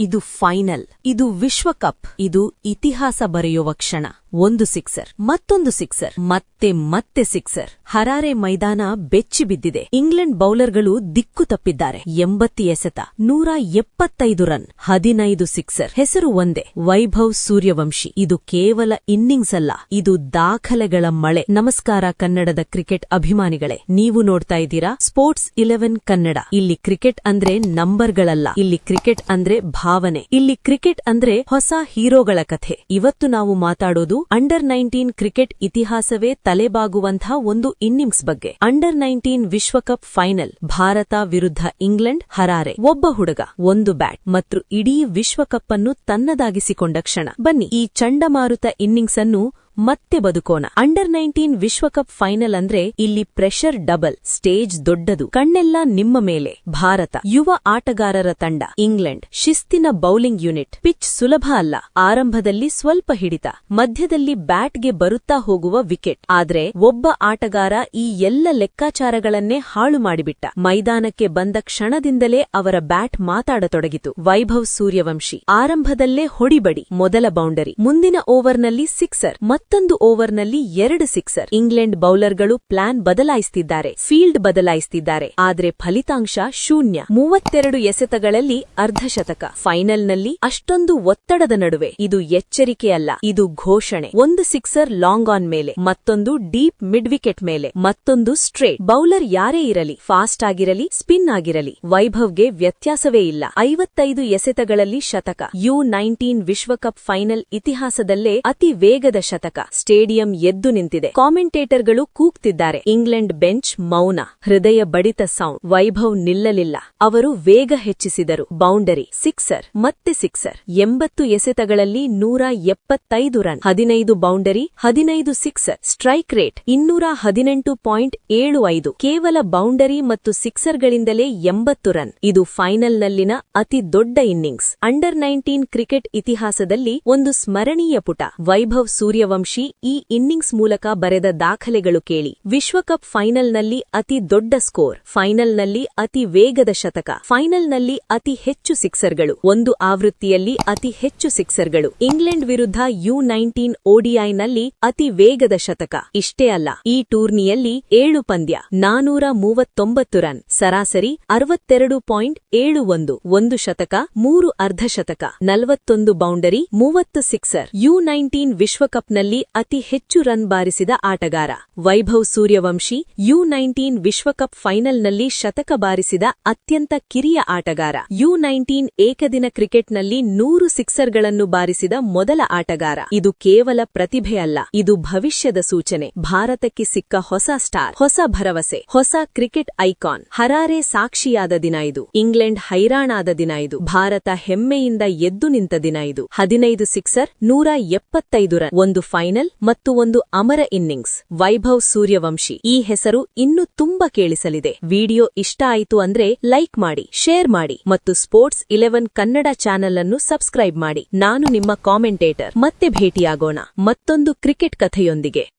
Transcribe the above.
ಇದು ಫೈನಲ್ ಇದು ವಿಶ್ವಕಪ್ ಇದು ಇತಿಹಾಸ ಬರೆಯುವ ಕ್ಷಣ. ಒಂದು ಸಿಕ್ಸರ್, ಮತ್ತೊಂದು ಸಿಕ್ಸರ್, ಮತ್ತೆ ಮತ್ತೆ ಸಿಕ್ಸರ್. ಹರಾರೆ ಮೈದಾನ ಬೆಚ್ಚಿ ಬಿದ್ದಿದೆ. ಇಂಗ್ಲೆಂಡ್ ಬೌಲರ್ಗಳು ದಿಕ್ಕು ತಪ್ಪಿದ್ದಾರೆ. ಎಂಬತ್ತಿ ಎಸೆತ, ನೂರ ಎಪ್ಪತ್ತೈದು ರನ್, ಹದಿನೈದು ಸಿಕ್ಸರ್. ಹೆಸರು ಒಂದೇ, ವೈಭವ್ ಸೂರ್ಯವಂಶಿ. ಇದು ಕೇವಲ ಇನ್ನಿಂಗ್ಸ್ ಅಲ್ಲ, ಇದು ದಾಖಲೆಗಳ ಮಳೆ. ನಮಸ್ಕಾರ ಕನ್ನಡದ ಕ್ರಿಕೆಟ್ ಅಭಿಮಾನಿಗಳೇ, ನೀವು ನೋಡ್ತಾ ಇದ್ದೀರಾ ಸ್ಪೋರ್ಟ್ಸ್ ಇಲೆವೆನ್ ಕನ್ನಡ. ಇಲ್ಲಿ ಕ್ರಿಕೆಟ್ ಅಂದ್ರೆ ನಂಬರ್ಗಳಲ್ಲ, ಇಲ್ಲಿ ಕ್ರಿಕೆಟ್ ಅಂದ್ರೆ ಭಾವನೆ. ಇಲ್ಲಿ ಕ್ರಿಕೆಟ್ ಅಂದ್ರೆ ಹೊಸ ಹೀರೋಗಳ ಕಥೆ. ಇವತ್ತು ನಾವು ಮಾತಾಡೋದು ಅಂಡರ್ ನೈನ್ಟೀನ್ ಕ್ರಿಕೆಟ್ ಇತಿಹಾಸವೇ ತಲೆಬಾಗುವಂತಹ ಒಂದು ಇನ್ನಿಂಗ್ಸ್ ಬಗ್ಗೆ. ಅಂಡರ್ ನೈನ್ಟೀನ್ ವಿಶ್ವಕಪ್ ಫೈನಲ್ ಭಾರತ ವಿರುದ್ಧ ಇಂಗ್ಲೆಂಡ್ ಹರಾರೆ. ಒಬ್ಬ ಹುಡುಗ, ಒಂದು ಬ್ಯಾಟ್, ಮತ್ತು ಇಡೀ ವಿಶ್ವಕಪ್ ಅನ್ನು ತನ್ನದಾಗಿಸಿಕೊಂಡ ಕ್ಷಣ. ಬನ್ನಿ ಈ ಚಂಡಮಾರುತ ಇನ್ನಿಂಗ್ಸ್ ಅನ್ನು ಮತ್ತೆ ಬದುಕೋಣ. ಅಂಡರ್ ನೈನ್ಟೀನ್ ವಿಶ್ವಕಪ್ ಫೈನಲ್ ಅಂದ್ರೆ ಇಲ್ಲಿ ಪ್ರೆಷರ್ ಡಬಲ್ ಸ್ಟೇಜ್ ದೊಡ್ಡದು. ಕಣ್ಣೆಲ್ಲ ನಿಮ್ಮ ಮೇಲೆ. ಭಾರತ, ಯುವ ಆಟಗಾರರ ತಂಡ. ಇಂಗ್ಲೆಂಡ್ ಶಿಸ್ತಿನ ಬೌಲಿಂಗ್ ಯೂನಿಟ್ ಪಿಚ್ ಸುಲಭ ಅಲ್ಲ. ಆರಂಭದಲ್ಲಿ ಸ್ವಲ್ಪ ಹಿಡಿತ. ಮಧ್ಯದಲ್ಲಿ ಬ್ಯಾಟ್ಗೆ ಬರುತ್ತಾ ಹೋಗುವ ವಿಕೆಟ್ ಆದ್ರೆ ಒಬ್ಬ ಆಟಗಾರ ಈ ಎಲ್ಲ ಲೆಕ್ಕಾಚಾರಗಳನ್ನೇ ಹಾಳು ಮಾಡಿಬಿಟ್ಟ. ಮೈದಾನಕ್ಕೆ ಬಂದ ಕ್ಷಣದಿಂದಲೇ ಅವರ ಬ್ಯಾಟ್ ಮಾತಾಡತೊಡಗಿತು. ವೈಭವ್ ಸೂರ್ಯವಂಶಿ. ಆರಂಭದಲ್ಲೇ ಹೊಡಿಬಡಿ. ಮೊದಲ ಬೌಂಡರಿ ಮುಂದಿನ ಓವರ್ನಲ್ಲಿ ಸಿಕ್ಸರ್ ಮತ್ತೊಂದು ಓವರ್ನಲ್ಲಿ ಎರಡು ಸಿಕ್ಸರ್. ಇಂಗ್ಲೆಂಡ್ ಬೌಲರ್ಗಳು ಪ್ಲಾನ್ ಬದಲಾಯಿಸುತ್ತಿದ್ದಾರೆ ಫೀಲ್ಡ್ ಬದಲಾಯಿಸುತ್ತಿದ್ದಾರೆ ಆದರೆ ಫಲಿತಾಂಶ ಶೂನ್ಯ. ಮೂವತ್ತೆರಡು ಎಸೆತಗಳಲ್ಲಿ ಅರ್ಧಶತಕ ಫೈನಲ್ನಲ್ಲಿ ಅಷ್ಟೊಂದು ಒತ್ತಡದ ನಡುವೆ. ಇದು ಎಚ್ಚರಿಕೆಯಲ್ಲ. ಇದು ಘೋಷಣೆ. ಒಂದು ಸಿಕ್ಸರ್ ಲಾಂಗ್ ಆನ್ ಮೇಲೆ. ಮತ್ತೊಂದು ಡೀಪ್ ಮಿಡ್ ವಿಕೆಟ್ ಮೇಲೆ. ಮತ್ತೊಂದು ಸ್ಟ್ರೇಟ್. ಬೌಲರ್ ಯಾರೇ ಇರಲಿ, ಫಾಸ್ಟ್ ಆಗಿರಲಿ, ಸ್ಪಿನ್ ಆಗಿರಲಿ, ವೈಭವ್ಗೆ ವ್ಯತ್ಯಾಸವೇ ಇಲ್ಲ. ಐವತ್ತೈದು ಎಸೆತಗಳಲ್ಲಿ ಶತಕ. ಯು ನೈನ್ಟೀನ್ ವಿಶ್ವಕಪ್ ಫೈನಲ್ ಇತಿಹಾಸದಲ್ಲೇ ಅತಿ ವೇಗದ ಶತಕ. ಸ್ಟೇಡಿಯಂ ಎದ್ದು ನಿಂತಿದೆ. ಕಾಮೆಂಟೇಟರ್ಗಳು ಕೂಗ್ತಿದ್ದಾರೆ. ಇಂಗ್ಲೆಂಡ್ ಬೆಂಚ್ ಮೌನ. ಹೃದಯ ಬಡಿತ ಸೌಂಡ್. ವೈಭವ್ ನಿಲ್ಲಲಿಲ್ಲ. ಅವರು ವೇಗ ಹೆಚ್ಚಿಸಿದರು. Boundary sixer. ಮತ್ತೆ ಸಿಕ್ಸರ್. ಎಂಬತ್ತು ಎಸೆತಗಳಲ್ಲಿ ನೂರ ಎಪ್ಪತ್ತೈದು ರನ್. ಹದಿನೈದು ಬೌಂಡರಿ, ಹದಿನೈದು ಸಿಕ್ಸರ್. ಸ್ಟ್ರೈಕ್ ರೇಟ್ ಇನ್ನೂರ ಹದಿನೆಂಟು ಪಾಯಿಂಟ್ ಏಳು ಐದು. ಕೇವಲ ಬೌಂಡರಿ ಮತ್ತು ಸಿಕ್ಸರ್ಗಳಿಂದಲೇ ಎಂಬತ್ತು ರನ್. ಇದು ಫೈನಲ್ನಲ್ಲಿನ ಅತಿ ದೊಡ್ಡ ಇನ್ನಿಂಗ್ಸ್. ಅಂಡರ್ ನೈನ್ಟೀನ್ ಕ್ರಿಕೆಟ್ ಇತಿಹಾಸದಲ್ಲಿ ಒಂದು ಸ್ಮರಣೀಯ ಪುಟ. ವೈಭವ್ ಸೂರ್ಯವಂಶಿ ಈ ಇನ್ನಿಂಗ್ಸ್ ಮೂಲಕ ಬರೆದ ದಾಖಲೆಗಳು ಕೇಳಿ. ವಿಶ್ವಕಪ್ ಫೈನಲ್ನಲ್ಲಿ ಅತಿ ದೊಡ್ಡ ಸ್ಕೋರ್, ಫೈನಲ್ನಲ್ಲಿ ಅತಿ ವೇಗದ ಶತಕ, ಫೈನಲ್ನಲ್ಲಿ ಅತಿ ಹೆಚ್ಚು ಸಿಕ್ಸರ್ಗಳು, ಒಂದು ಆವೃತ್ತಿಯಲ್ಲಿ ಅತಿ ಹೆಚ್ಚು ಸಿಕ್ಸರ್ಗಳು. ಇಂಗ್ಲೆಂಡ್ ವಿರುದ್ಧ ಯು ನೈನ್ಟೀನ್ ಓಡಿಐನಲ್ಲಿ ಅತಿ ವೇಗದ ಶತಕ. ಇಷ್ಟೇ ಅಲ್ಲ, ಈ ಟೂರ್ನಿಯಲ್ಲಿ ಏಳು ಪಂದ್ಯ ನಾನೂರ ಮೂವತ್ತೊಂಬತ್ತು ರನ್, ಸರಾಸರಿ ಅರವತ್ತೆರಡು ಪಾಯಿಂಟ್ ಏಳು ಒಂದು ಒಂದು ಶತಕ, ಮೂರು ಅರ್ಧಶತಕ, ನಲವತ್ತೊಂದು ಬೌಂಡರಿ, ಮೂವತ್ತು ಸಿಕ್ಸರ್. ಯು ನೈನ್ಟೀನ್ ವಿಶ್ವಕಪ್ನಲ್ಲಿ ಅತಿ ಹೆಚ್ಚು ರನ್ ಬಾರಿಸಿದ ಆಟಗಾರ. ವೈಭವ್ ಸೂರ್ಯವಂಶಿ ಯು ನೈನ್ಟೀನ್ ವಿಶ್ವಕಪ್ ಫೈನಲ್ನಲ್ಲಿ ಶತಕ ಬಾರಿಸಿದ ಅತ್ಯಂತ ಕಿರಿಯ ಆಟಗಾರ. ಯು ನೈನ್ಟೀನ್ ಏಕದಿನ ಕ್ರಿಕೆಟ್ನಲ್ಲಿ ನೂರು ಸಿಕ್ಸರ್ಗಳನ್ನು ಬಾರಿಸಿದ ಮೊದಲ ಆಟಗಾರ. ಇದು ಕೇವಲ ಪ್ರತಿಭೆಯಲ್ಲ, ಇದು ಭವಿಷ್ಯದ ಸೂಚನೆ. ಭಾರತಕ್ಕೆ ಸಿಕ್ಕ ಹೊಸ ಸ್ಟಾರ್, ಹೊಸ ಭರವಸೆ, ಹೊಸ ಕ್ರಿಕೆಟ್ ಐಕಾನ್. ಹರಾರೆ ಸಾಕ್ಷಿಯಾದ ದಿನ ಇದು. ಇಂಗ್ಲೆಂಡ್ ಹೈರಾಣಾದ ದಿನ ಇದು. ಭಾರತ ಹೆಮ್ಮೆಯಿಂದ ಎದ್ದು ನಿಂತ ದಿನ ಇದು. ಹದಿನೈದು ಸಿಕ್ಸರ್, ನೂರ ಎಪ್ಪತ್ತೈದು ರನ್. ಒಂದು ಫೈನಲ್ ಮತ್ತು ಒಂದು ಅಮರ ಇನ್ನಿಂಗ್ಸ್. ವೈಭವ್ ಸೂರ್ಯವಂಶಿ ಈ ಹೆಸರು ಇನ್ನು ತುಂಬಾ ಕೇಳಿಸಲಿದೆ. ವಿಡಿಯೋ ಇಷ್ಟ ಆಯಿತು ಅಂದ್ರೆ ಲೈಕ್ ಮಾಡಿ, ಶೇರ್ ಮಾಡಿ ಮತ್ತು ಸ್ಪೋರ್ಟ್ಸ್ ಇಲೆವೆನ್ ಕನ್ನಡ ಚಾನೆಲ್ ಅನ್ನು ಸಬ್ಸ್ಕ್ರೈಬ್ ಮಾಡಿ. ನಾನು ನಿಮ್ಮ ಕಾಮೆಂಟೇಟರ್ ಮತ್ತೆ ಭೇಟಿಯಾಗೋಣ. ಮತ್ತೊಂದು ಕ್ರಿಕೆಟ್ ಕಥೆಯೊಂದಿಗೆ.